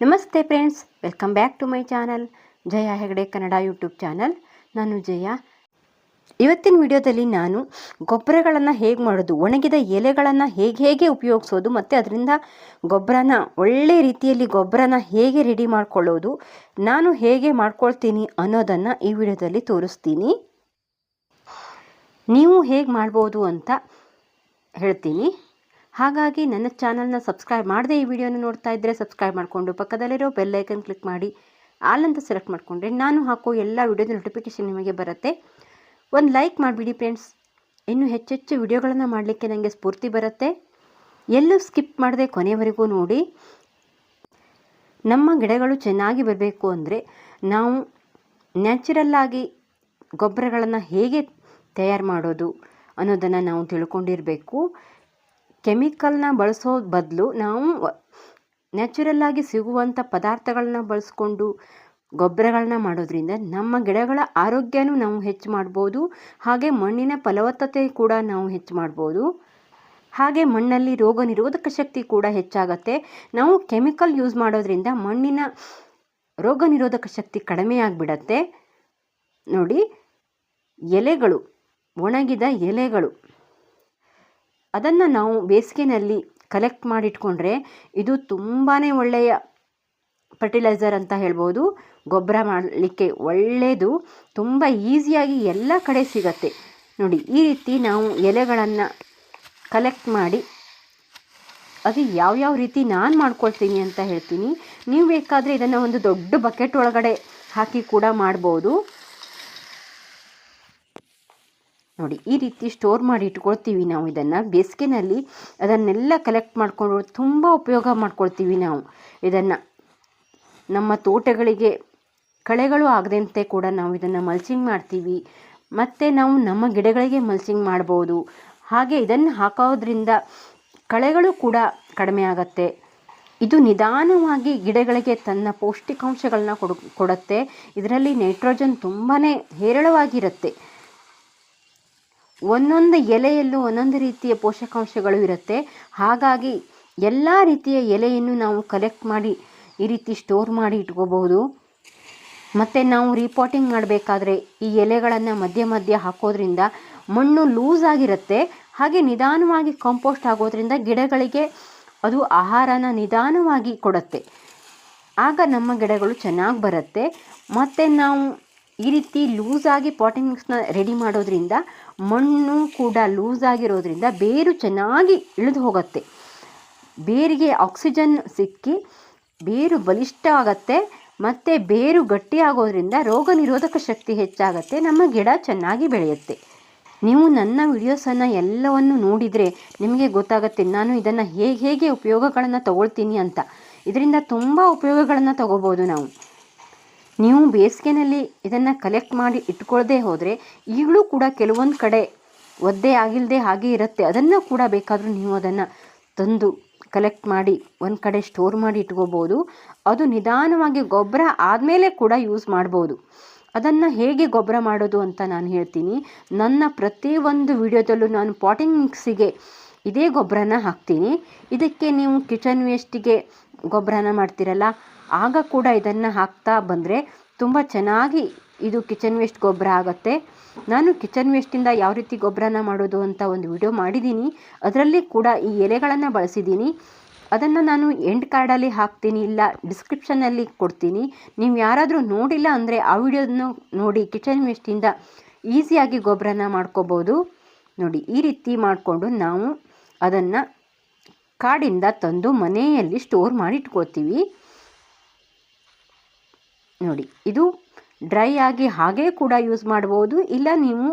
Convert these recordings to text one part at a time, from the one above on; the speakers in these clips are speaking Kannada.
ನಮಸ್ತೆ friends, welcome back to my channel. Jaya Hegde, Kannada YouTube channel. ನಾನು ಜಯ. ಇವತ್ತಿನ ವಿಡಿಯೋದಲ್ಲಿ ನಾನು ಗೊಬ್ಬರಗಳನ್ನು ಹೇಗೆ ಮಾಡೋದು, ಒಣಗಿದ ಎಲೆಗಳನ್ನು ಹೇಗೆ ಹೇಗೆ ಉಪಯೋಗಿಸೋದು, ಮತ್ತು ಅದರಿಂದ ಗೊಬ್ಬರನ, ಒಳ್ಳೆ ರೀತಿಯಲ್ಲಿ ಗೊಬ್ಬರನ ಹೇಗೆ ರೆಡಿ ಮಾಡ್ಕೊಳ್ಳೋದು, ನಾನು ಹೇಗೆ ಮಾಡ್ಕೊಳ್ತೀನಿ ಅನ್ನೋದನ್ನು ಈ ವಿಡಿಯೋದಲ್ಲಿ ತೋರಿಸ್ತೀನಿ. ನೀವು ಹೇಗೆ ಮಾಡ್ಬೋದು ಅಂತ ಹೇಳ್ತೀನಿ. ಹಾಗಾಗಿ ನನ್ನ ಚಾನಲ್ನ ಸಬ್ಸ್ಕ್ರೈಬ್ ಮಾಡದೆ ಈ ವಿಡಿಯೋನ ನೋಡ್ತಾ ಇದ್ದರೆ ಸಬ್ಸ್ಕ್ರೈಬ್ ಮಾಡಿಕೊಂಡು ಪಕ್ಕದಲ್ಲಿರೋ ಬೆಲ್ ಐಕನ್ ಕ್ಲಿಕ್ ಮಾಡಿ ಆಲ್ ಅಂತ ಸೆಲೆಕ್ಟ್ ಮಾಡಿಕೊಂಡ್ರೆ ನಾನು ಹಾಕೋ ಎಲ್ಲ ವಿಡಿಯೋದ ನೋಟಿಫಿಕೇಷನ್ ನಿಮಗೆ ಬರುತ್ತೆ. ಒಂದು ಲೈಕ್ ಮಾಡಿಬಿಡಿ ಫ್ರೆಂಡ್ಸ್ ಇನ್ನೂ ಹೆಚ್ಚೆಚ್ಚು ವಿಡಿಯೋಗಳನ್ನು ಮಾಡಲಿಕ್ಕೆ ನನಗೆ ಸ್ಫೂರ್ತಿ ಬರುತ್ತೆ. ಎಲ್ಲೂ ಸ್ಕಿಪ್ ಮಾಡದೆ ಕೊನೆಯವರೆಗೂ ನೋಡಿ. ನಮ್ಮ ಗಿಡಗಳು ಚೆನ್ನಾಗಿ ಬರಬೇಕು ಅಂದರೆ ನಾವು ನ್ಯಾಚುರಲ್ಲಾಗಿ ಗೊಬ್ಬರಗಳನ್ನು ಹೇಗೆ ತಯಾರು ಮಾಡೋದು ಅನ್ನೋದನ್ನು ನಾವು ತಿಳ್ಕೊಂಡಿರಬೇಕು. ಕೆಮಿಕಲ್ನ ಬಳಸೋ ಬದಲು ನಾವು ನ್ಯಾಚುರಲ್ಲಾಗಿ ಸಿಗುವಂಥ ಪದಾರ್ಥಗಳನ್ನ ಬಳಸ್ಕೊಂಡು ಗೊಬ್ಬರಗಳನ್ನ ಮಾಡೋದ್ರಿಂದ ನಮ್ಮ ಗಿಡಗಳ ಆರೋಗ್ಯನೂ ನಾವು ಹೆಚ್ಚು ಮಾಡ್ಬೋದು. ಹಾಗೆ ಮಣ್ಣಿನ ಫಲವತ್ತತೆ ಕೂಡ ನಾವು ಹೆಚ್ಚು ಮಾಡ್ಬೋದು. ಹಾಗೆ ಮಣ್ಣಲ್ಲಿ ರೋಗ ನಿರೋಧಕ ಶಕ್ತಿ ಕೂಡ ಹೆಚ್ಚಾಗತ್ತೆ. ನಾವು ಕೆಮಿಕಲ್ ಯೂಸ್ ಮಾಡೋದ್ರಿಂದ ಮಣ್ಣಿನ ರೋಗ ನಿರೋಧಕ ಶಕ್ತಿ ಕಡಿಮೆ ಆಗಿಬಿಡತ್ತೆ. ನೋಡಿ ಎಲೆಗಳು ಒಣಗಿದ ಎಲೆಗಳು ಅದನ್ನು ನಾವು ಬೇಸಿಗೆನಲ್ಲಿ ಕಲೆಕ್ಟ್ ಮಾಡಿಟ್ಕೊಂಡ್ರೆ ಇದು ತುಂಬಾ ಒಳ್ಳೆಯ ಫರ್ಟಿಲೈಸರ್ ಅಂತ ಹೇಳ್ಬೋದು. ಗೊಬ್ಬರ ಮಾಡಲಿಕ್ಕೆ ಒಳ್ಳೆಯದು ತುಂಬ ಈಸಿಯಾಗಿ ಎಲ್ಲ ಕಡೆ ಸಿಗತ್ತೆ. ನೋಡಿ, ಈ ರೀತಿ ನಾವು ಎಲೆಗಳನ್ನು ಕಲೆಕ್ಟ್ ಮಾಡಿ ಅದು ಯಾವ್ಯಾವ ರೀತಿ ನಾನು ಮಾಡ್ಕೊಳ್ತೀನಿ ಅಂತ ಹೇಳ್ತೀನಿ. ನೀವು ಬೇಕಾದರೆ ಇದನ್ನು ಒಂದು ದೊಡ್ಡ ಬಕೆಟ್ ಒಳಗಡೆ ಹಾಕಿ ಕೂಡ ಮಾಡ್ಬೋದು. ನೋಡಿ, ಈ ರೀತಿ ಸ್ಟೋರ್ ಮಾಡಿ ಇಟ್ಕೊಳ್ತೀವಿ ನಾವು ಇದನ್ನು. ಬೇಸಿಗೆನಲ್ಲಿ ಅದನ್ನೆಲ್ಲ ಕಲೆಕ್ಟ್ ಮಾಡಿಕೊಂಡು ತುಂಬ ಉಪಯೋಗ ಮಾಡ್ಕೊಳ್ತೀವಿ ನಾವು ಇದನ್ನು. ನಮ್ಮ ತೋಟಗಳಿಗೆ ಕಳೆಗಳು ಆಗದಂತೆ ಕೂಡ ನಾವು ಇದನ್ನು ಮಲ್ಚಿಂಗ್ ಮಾಡ್ತೀವಿ. ಮತ್ತು ನಾವು ನಮ್ಮ ಗಿಡಗಳಿಗೆ ಮಲ್ಚಿಂಗ್ ಮಾಡ್ಬೋದು. ಹಾಗೆ ಇದನ್ನು ಹಾಕೋದ್ರಿಂದ ಕಳೆಗಳು ಕೂಡ ಕಡಿಮೆ ಆಗತ್ತೆ. ಇದು ನಿಧಾನವಾಗಿ ಗಿಡಗಳಿಗೆ ತನ್ನ ಪೌಷ್ಟಿಕಾಂಶಗಳನ್ನ ಕೊಡು, ಕೊಡುತ್ತೆ. ಇದರಲ್ಲಿ ನೈಟ್ರೋಜನ್ ತುಂಬಾ ಹೇರಳವಾಗಿರುತ್ತೆ. ಒಂದೊಂದು ಎಲೆಯಲ್ಲೂ ಒಂದೊಂದು ರೀತಿಯ ಪೋಷಕಾಂಶಗಳು ಇರುತ್ತೆ. ಹಾಗಾಗಿ ಎಲ್ಲ ರೀತಿಯ ಎಲೆಯನ್ನು ನಾವು ಕಲೆಕ್ಟ್ ಮಾಡಿ ಈ ರೀತಿ ಸ್ಟೋರ್ ಮಾಡಿ ಇಟ್ಕೋಬಹುದು. ಮತ್ತು ನಾವು ರೀಪೋರ್ಟಿಂಗ್ ಮಾಡಬೇಕಾದ್ರೆ ಈ ಎಲೆಗಳನ್ನು ಮಧ್ಯ ಮಧ್ಯ ಹಾಕೋದ್ರಿಂದ ಮಣ್ಣು ಲೂಸ್ ಆಗಿರುತ್ತೆ. ಹಾಗೆ ನಿಧಾನವಾಗಿ ಕಾಂಪೋಸ್ಟ್ ಆಗೋದ್ರಿಂದ ಗಿಡಗಳಿಗೆ ಅದು ಆಹಾರನ ನಿಧಾನವಾಗಿ ಕೊಡುತ್ತೆ. ಆಗ ನಮ್ಮ ಗಿಡಗಳು ಚೆನ್ನಾಗಿ ಬರುತ್ತೆ. ಮತ್ತು ನಾವು ಈ ರೀತಿ ಲೂಸಾಗಿ ಪಾಟಿಂಗ್ ಮಿಕ್ಸ್ನ ರೆಡಿ ಮಾಡೋದ್ರಿಂದ ಮಣ್ಣು ಕೂಡ ಲೂಸ್ ಆಗಿರೋದ್ರಿಂದ ಬೇರು ಚೆನ್ನಾಗಿ ಇಳಿದು ಹೋಗುತ್ತೆ. ಬೇರಿಗೆ ಆಕ್ಸಿಜನ್ ಸಿಕ್ಕಿ ಬೇರು ಬಲಿಷ್ಠ ಆಗುತ್ತೆ ಮತ್ತು ಬೇರು ಗಟ್ಟಿ ಆಗೋದ್ರಿಂದ ರೋಗ ನಿರೋಧಕ ಶಕ್ತಿ ಹೆಚ್ಚಾಗುತ್ತೆ, ನಮ್ಮ ಗಿಡ ಚೆನ್ನಾಗಿ ಬೆಳೆಯುತ್ತೆ. ನೀವು ನನ್ನ ವಿಡಿಯೋಸನ್ನು ಎಲ್ಲವನ್ನು ನೋಡಿದರೆ ನಿಮಗೆ ಗೊತ್ತಾಗುತ್ತೆ ನಾನು ಇದನ್ನು ಹೇಗೆ ಹೇಗೆ ಉಪಯೋಗಗಳನ್ನು ತಗೊಳ್ತೀನಿ ಅಂತ. ಇದರಿಂದ ತುಂಬ ಉಪಯೋಗಗಳನ್ನು ತಗೋಬೋದು ನಾವು. ನೀವು ಬೇಸಿಗೆನಲ್ಲಿ ಇದನ್ನು ಕಲೆಕ್ಟ್ ಮಾಡಿ ಇಟ್ಕೊಳ್ಳದೆ ಹೋದರೆ ಈಗಲೂ ಕೂಡ ಕೆಲವೊಂದು ಕಡೆ ಒದ್ದೆ ಆಗಿಲ್ಲದೆ ಹಾಗೆ ಇರುತ್ತೆ. ಅದನ್ನು ಕೂಡ ಬೇಕಾದರೂ ನೀವು ಅದನ್ನು ತಂದು ಕಲೆಕ್ಟ್ ಮಾಡಿ ಒಂದು ಕಡೆ ಸ್ಟೋರ್ ಮಾಡಿ ಇಟ್ಕೋಬೋದು. ಅದು ನಿಧಾನವಾಗಿ ಗೊಬ್ಬರ ಆದಮೇಲೆ ಕೂಡ ಯೂಸ್ ಮಾಡ್ಬೋದು. ಅದನ್ನು ಹೇಗೆ ಗೊಬ್ಬರ ಮಾಡೋದು ಅಂತ ನಾನು ಹೇಳ್ತೀನಿ. ನನ್ನ ಪ್ರತಿಯೊಂದು ವಿಡಿಯೋದಲ್ಲೂ ನಾನು ಪಾಟಿಂಗ್ ಮಿಕ್ಸಿಗೆ ಇದೇ ಗೊಬ್ಬರನ ಹಾಕ್ತೀನಿ. ಇದಕ್ಕೆ ನೀವು ಕಿಚನ್ ವೇಸ್ಟಿಗೆ ಗೊಬ್ಬರನ ಮಾಡ್ತೀರಲ್ಲ ಆಗ ಕೂಡ ಇದನ್ನು ಹಾಕ್ತಾ ಬಂದರೆ ತುಂಬ ಚೆನ್ನಾಗಿ ಇದು ಕಿಚನ್ ವೇಸ್ಟ್ ಗೊಬ್ಬರ ಆಗುತ್ತೆ. ನಾನು ಕಿಚನ್ ವೇಸ್ಟಿಂದ ಯಾವ ರೀತಿ ಗೊಬ್ಬರನ ಮಾಡೋದು ಅಂತ ಒಂದು ವಿಡಿಯೋ ಮಾಡಿದ್ದೀನಿ ಅದರಲ್ಲಿ ಕೂಡ ಈ ಎಲೆಗಳನ್ನು ಬಳಸಿದ್ದೀನಿ ಅದನ್ನು ನಾನು ಎಂಡ್ ಕಾರ್ಡಲ್ಲಿ ಹಾಕ್ತೀನಿ, ಇಲ್ಲ ಡಿಸ್ಕ್ರಿಪ್ಷನಲ್ಲಿ ಕೊಡ್ತೀನಿ. ನೀವು ಯಾರಾದರೂ ನೋಡಿಲ್ಲ ಅಂದರೆ ಆ ವಿಡಿಯೋನ ನೋಡಿ, ಕಿಚನ್ ವೇಸ್ಟಿಂದ ಈಸಿಯಾಗಿ ಗೊಬ್ಬರನ ಮಾಡ್ಕೋಬೋದು. ನೋಡಿ, ಈ ರೀತಿ ಮಾಡಿಕೊಂಡು ನಾವು ಅದನ್ನು ಕಾಡಿಂದ ತಂದು ಮನೆಯಲ್ಲಿ ಸ್ಟೋರ್ ಮಾಡಿ ಇಟ್ಕೊಳ್ತೀವಿ. ನೋಡಿ, ಇದು ಡ್ರೈ ಆಗಿ ಹಾಗೇ ಕೂಡ ಯೂಸ್ ಮಾಡ್ಬೋದು. ಇಲ್ಲ ನೀವು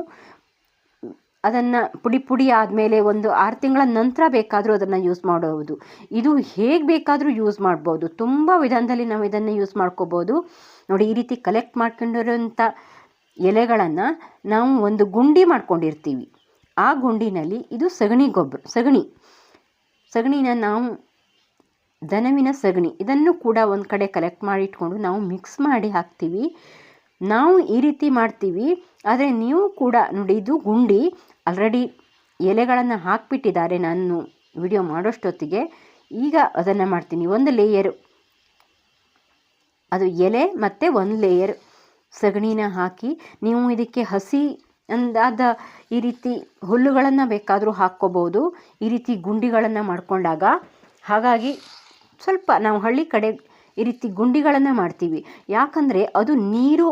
ಅದನ್ನು ಪುಡಿ ಪುಡಿ ಆದಮೇಲೆ ಒಂದು ಆರು ತಿಂಗಳ ನಂತರ ಬೇಕಾದರೂ ಅದನ್ನು ಯೂಸ್ ಮಾಡಬಹುದು ಇದು ಹೇಗೆ ಬೇಕಾದರೂ ಯೂಸ್ ಮಾಡ್ಬೋದು. ತುಂಬ ವಿಧಾನದಲ್ಲಿ ನಾವು ಇದನ್ನು ಯೂಸ್ ಮಾಡ್ಕೋಬೋದು. ನೋಡಿ, ಈ ರೀತಿ ಕಲೆಕ್ಟ್ ಮಾಡ್ಕೊಂಡಿರೋಂಥ ಎಲೆಗಳನ್ನು ನಾವು ಒಂದು ಗುಂಡಿ ಮಾಡ್ಕೊಂಡಿರ್ತೀವಿ. ಆ ಗುಂಡಿನಲ್ಲಿ ಇದು ಸಗಣಿ ಗೊಬ್ಬರ, ಸಗಣಿ. ಸಗಣಿನ ನಾವು ದನವಿನ ಸಗಣಿ, ಇದನ್ನು ಕೂಡ ಒಂದು ಕಡೆ ಕಲೆಕ್ಟ್ ಮಾಡಿ ಇಟ್ಕೊಂಡು ನಾವು ಮಿಕ್ಸ್ ಮಾಡಿ ಹಾಕ್ತೀವಿ. ನಾವು ಈ ರೀತಿ ಮಾಡ್ತೀವಿ, ಆದರೆ ನೀವು ಕೂಡ ನೋಡಿ ಇದು ಗುಂಡಿ. ಆಲ್ರೆಡಿ ಎಲೆಗಳನ್ನು ಹಾಕಿಬಿಟ್ಟಿದ್ದಾರೆ ನಾನು ವಿಡಿಯೋ ಮಾಡೋಷ್ಟೊತ್ತಿಗೆ. ಈಗ ಅದನ್ನು ಮಾಡ್ತೀನಿ. ಒಂದು ಲೇಯರು ಅದು ಎಲೆ ಮತ್ತು ಒಂದು ಲೇಯರ್ ಸಗಣಿನ ಹಾಕಿ ನೀವು ಇದಕ್ಕೆ ಹಸಿ ಅಂದಾದ ಈ ರೀತಿ ಹುಲ್ಲುಗಳನ್ನು ಬೇಕಾದರೂ ಹಾಕ್ಕೋಬೋದು. ಈ ರೀತಿ ಗುಂಡಿಗಳನ್ನು ಮಾಡಿಕೊಂಡಾಗ ಹಾಗಾಗಿ ಸ್ವಲ್ಪ ನಾವು ಹಳ್ಳಿ ಕಡೆ ಈ ರೀತಿ ಗುಂಡಿಗಳನ್ನು ಮಾಡ್ತೀವಿ. ಯಾಕಂದರೆ ಅದು ನೀರು,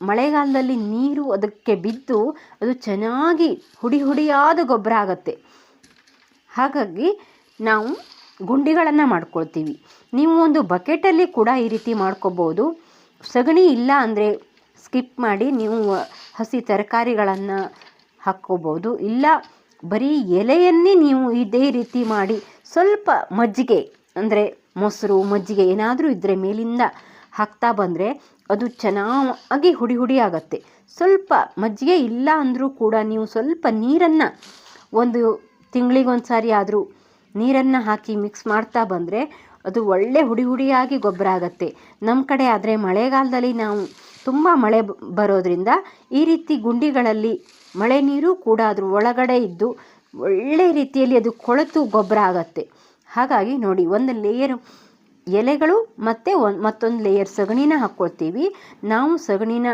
ಮಳೆಗಾಲದಲ್ಲಿ ನೀರು ಅದಕ್ಕೆ ಬಿದ್ದು ಅದು ಚೆನ್ನಾಗಿ ಹುಡಿ ಹುಡಿಯಾದ ಗೊಬ್ಬರ ಆಗುತ್ತೆ. ಹಾಗಾಗಿ ನಾವು ಗುಂಡಿಗಳನ್ನು ಮಾಡ್ಕೊಳ್ತೀವಿ. ನೀವು ಒಂದು ಬಕೆಟಲ್ಲಿ ಕೂಡ ಈ ರೀತಿ ಮಾಡ್ಕೋಬೋದು. ಸಗಣಿ ಇಲ್ಲ ಅಂದರೆ ಸ್ಕಿಪ್ ಮಾಡಿ ನೀವು ಹಸಿ ತರಕಾರಿಗಳನ್ನು ಹಾಕ್ಕೋಬೋದು. ಇಲ್ಲ ಬರೀ ಎಲೆಯನ್ನೇ ನೀವು ಇದೇ ರೀತಿ ಮಾಡಿ ಸ್ವಲ್ಪ ಮಜ್ಜಿಗೆ, ಅಂದರೆ ಮೊಸರು, ಮಜ್ಜಿಗೆ ಏನಾದರೂ ಇದ್ದರೆ ಮೇಲಿಂದ ಹಾಕ್ತಾ ಬಂದರೆ ಅದು ಚೆನ್ನಾಗಿ ಹುಡಿ ಹುಡಿ ಆಗತ್ತೆ. ಸ್ವಲ್ಪ ಮಜ್ಜಿಗೆ ಇಲ್ಲ ಅಂದರೂ ಕೂಡ ನೀವು ಸ್ವಲ್ಪ ನೀರನ್ನು ಒಂದು ತಿಂಗಳಿಗೊಂದು ಸಾರಿ ಆದರೂ ನೀರನ್ನು ಹಾಕಿ ಮಿಕ್ಸ್ ಮಾಡ್ತಾ ಬಂದರೆ ಅದು ಒಳ್ಳೆ ಹುಡಿ ಹುಡಿಯಾಗಿ ಗೊಬ್ಬರ ಆಗುತ್ತೆ. ನಮ್ಮ ಕಡೆ ಆದರೆ ಮಳೆಗಾಲದಲ್ಲಿ ನಾವು ತುಂಬ ಮಳೆ ಬರೋದರಿಂದ ಈ ರೀತಿ ಗುಂಡಿಗಳಲ್ಲಿ ಮಳೆ ನೀರು ಕೂಡ ಅದ್ರ ಒಳಗಡೆ ಇದ್ದು ಒಳ್ಳೆ ರೀತಿಯಲ್ಲಿ ಅದು ಕೊಳೆತು ಗೊಬ್ಬರ ಆಗುತ್ತೆ. ಹಾಗಾಗಿ ನೋಡಿ, ಒಂದು ಲೇಯರ್ ಎಲೆಗಳು ಮತ್ತು ಒಂದು ಮತ್ತೊಂದು ಲೇಯರ್ ಸಗಣಿನ ಹಾಕ್ಕೊಳ್ತೀವಿ. ನಾವು ಸಗಣಿನ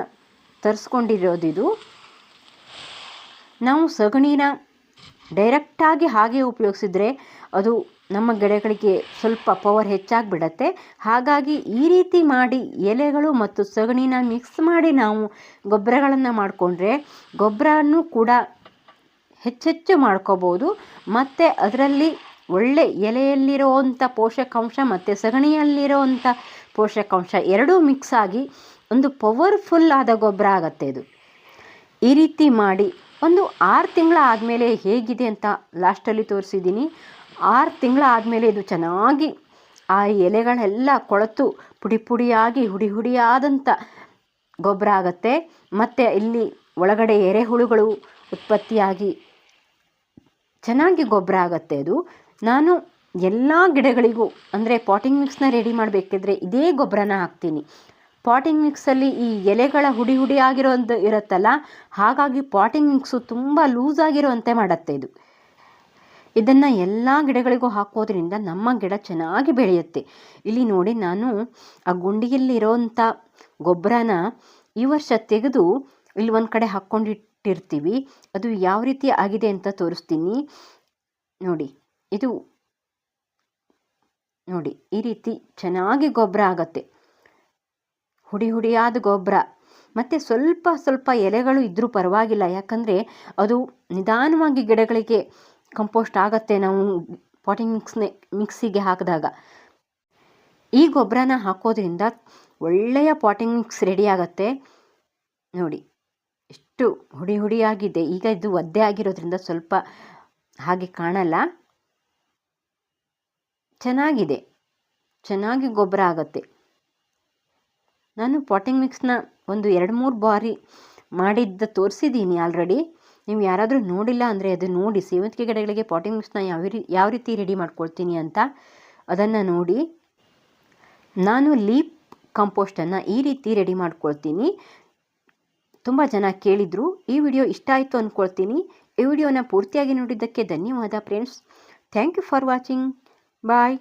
ತರಿಸ್ಕೊಂಡಿರೋದಿದು. ನಾವು ಸಗಣಿನ ಡೈರೆಕ್ಟಾಗಿ ಹಾಗೆ ಉಪಯೋಗಿಸಿದ್ರೆ ಅದು ನಮ್ಮ ಗಿಡಗಳಿಗೆ ಸ್ವಲ್ಪ ಪವರ್ ಹೆಚ್ಚಾಗಿಬಿಡತ್ತೆ. ಹಾಗಾಗಿ ಈ ರೀತಿ ಮಾಡಿ ಎಲೆಗಳು ಮತ್ತು ಸಗಣಿನ ಮಿಕ್ಸ್ ಮಾಡಿ ನಾವು ಗೊಬ್ಬರಗಳನ್ನು ಮಾಡಿಕೊಂಡ್ರೆ ಗೊಬ್ಬರನೂ ಕೂಡ ಹೆಚ್ಚೆಚ್ಚು ಮಾಡ್ಕೋಬೋದು. ಮತ್ತು ಅದರಲ್ಲಿ ಒಳ್ಳೆ ಎಲೆಯಲ್ಲಿರುವಂಥ ಪೋಷಕಾಂಶ ಮತ್ತು ಸಗಣಿಯಲ್ಲಿರೋವಂಥ ಪೋಷಕಾಂಶ ಎರಡೂ ಮಿಕ್ಸ್ ಆಗಿ ಒಂದು ಪವರ್ಫುಲ್ ಆದ ಗೊಬ್ಬರ ಆಗುತ್ತೆ ಇದು. ಈ ರೀತಿ ಮಾಡಿ ಒಂದು ಆರು ತಿಂಗಳ ಆದಮೇಲೆ ಹೇಗಿದೆ ಅಂತ ಲಾಸ್ಟಲ್ಲಿ ತೋರಿಸಿದ್ದೀನಿ. ಆರು ತಿಂಗಳ ಆದಮೇಲೆ ಇದು ಚೆನ್ನಾಗಿ ಆ ಎಲೆಗಳೆಲ್ಲ ಕೊಳೆತು ಪುಡಿ ಪುಡಿಯಾಗಿ ಹುಡಿ ಹುಡಿಯಾದಂಥ ಗೊಬ್ಬರ ಆಗುತ್ತೆ. ಮತ್ತು ಇಲ್ಲಿ ಒಳಗಡೆ ಎರೆಹುಳುಗಳು ಉತ್ಪತ್ತಿಯಾಗಿ ಚೆನ್ನಾಗಿ ಗೊಬ್ಬರ ಆಗುತ್ತೆ ಅದು. ನಾನು ಎಲ್ಲ ಗಿಡಗಳಿಗೂ, ಅಂದರೆ ಪಾಟಿಂಗ್ ಮಿಕ್ಸ್ನ ರೆಡಿ ಮಾಡಬೇಕಿದ್ರೆ ಇದೇ ಗೊಬ್ಬರನ ಹಾಕ್ತೀನಿ. ಪಾಟಿಂಗ್ ಮಿಕ್ಸಲ್ಲಿ ಈ ಎಲೆಗಳ ಹುಡಿ ಹುಡಿ ಆಗಿರೋದು ಇರುತ್ತಲ್ಲ, ಹಾಗಾಗಿ ಪಾಟಿಂಗ್ ಮಿಕ್ಸು ತುಂಬ ಲೂಸ್ ಆಗಿರುವಂತೆ ಮಾಡುತ್ತೆ ಇದು. ಇದನ್ನು ಎಲ್ಲ ಗಿಡಗಳಿಗೂ ಹಾಕೋದ್ರಿಂದ ನಮ್ಮ ಗಿಡ ಚೆನ್ನಾಗಿ ಬೆಳೆಯುತ್ತೆ. ಇಲ್ಲಿ ನೋಡಿ ನಾನು ಆ ಗುಂಡಿಯಲ್ಲಿರೋಂಥ ಗೊಬ್ಬರನ ಈ ವರ್ಷ ತೆಗೆದು ಇಲ್ಲಿ ಒಂದು ಕಡೆ ಹಾಕ್ಕೊಂಡಿಟ್ಟಿರ್ತೀವಿ ಅದು ಯಾವ ರೀತಿ ಆಗಿದೆ ಅಂತ ತೋರಿಸ್ತೀನಿ. ನೋಡಿ, ಇದು ನೋಡಿ, ಈ ರೀತಿ ಚೆನ್ನಾಗಿ ಗೊಬ್ಬರ ಆಗತ್ತೆ. ಹುಡಿ ಹುಡಿಯಾದ ಗೊಬ್ಬರ. ಮತ್ತು ಸ್ವಲ್ಪ ಸ್ವಲ್ಪ ಎಲೆಗಳು ಇದ್ದರೂ ಪರವಾಗಿಲ್ಲ. ಯಾಕಂದರೆ ಅದು ನಿಧಾನವಾಗಿ ಗಿಡಗಳಿಗೆ ಕಂಪೋಸ್ಟ್ ಆಗತ್ತೆ ನಾವು ಪಾಟಿಂಗ್ ಮಿಕ್ಸ್ನೆ ಮಿಕ್ಸಿಗೆ ಹಾಕಿದಾಗ. ಈ ಗೊಬ್ಬರನ ಹಾಕೋದ್ರಿಂದ ಒಳ್ಳೆಯ ಪಾಟಿಂಗ್ ಮಿಕ್ಸ್ ರೆಡಿ ಆಗುತ್ತೆ. ನೋಡಿ ಎಷ್ಟು ಹುಡಿ ಹುಡಿಯಾಗಿದೆ. ಈಗ ಇದು ಒದ್ದೆ ಆಗಿರೋದ್ರಿಂದ ಸ್ವಲ್ಪ ಹಾಗೆ ಕಾಣಲ್ಲ. ಚೆನ್ನಾಗಿದೆ. ಚೆನ್ನಾಗಿ ಗೊಬ್ಬರ ಆಗುತ್ತೆ. ನಾನು ಪಾಟಿಂಗ್ ಮಿಕ್ಸ್ನ ಒಂದು ಎರಡು ಮೂರು ಬಾರಿ ಮಾಡಿದ್ದ ತೋರಿಸಿದ್ದೀನಿ ಆಲ್ರೆಡಿ. ನೀವು ಯಾರಾದರೂ ನೋಡಿಲ್ಲ ಅಂದರೆ ಅದು ನೋಡಿ. ಸೇವಂತಿಗೆ ಗಿಡಗಳಿಗೆ ಪಾಟಿಂಗ್ ಮಿಕ್ಸ್ನ ಯಾವ ಯಾವ ರೀತಿ ರೆಡಿ ಮಾಡ್ಕೊಳ್ತೀನಿ ಅಂತ ಅದನ್ನು ನೋಡಿ. ನಾನು ಲೀಪ್ ಕಂಪೋಸ್ಟನ್ನು ಈ ರೀತಿ ರೆಡಿ ಮಾಡ್ಕೊಳ್ತೀನಿ. ತುಂಬ ಜನ ಕೇಳಿದರು, ಈ ವಿಡಿಯೋ ಇಷ್ಟ ಆಯಿತು ಅಂದ್ಕೊಳ್ತೀನಿ ಈ ವಿಡಿಯೋನ ಪೂರ್ತಿಯಾಗಿ ನೋಡಿದ್ದಕ್ಕೆ ಧನ್ಯವಾದ friends thank you for watching bye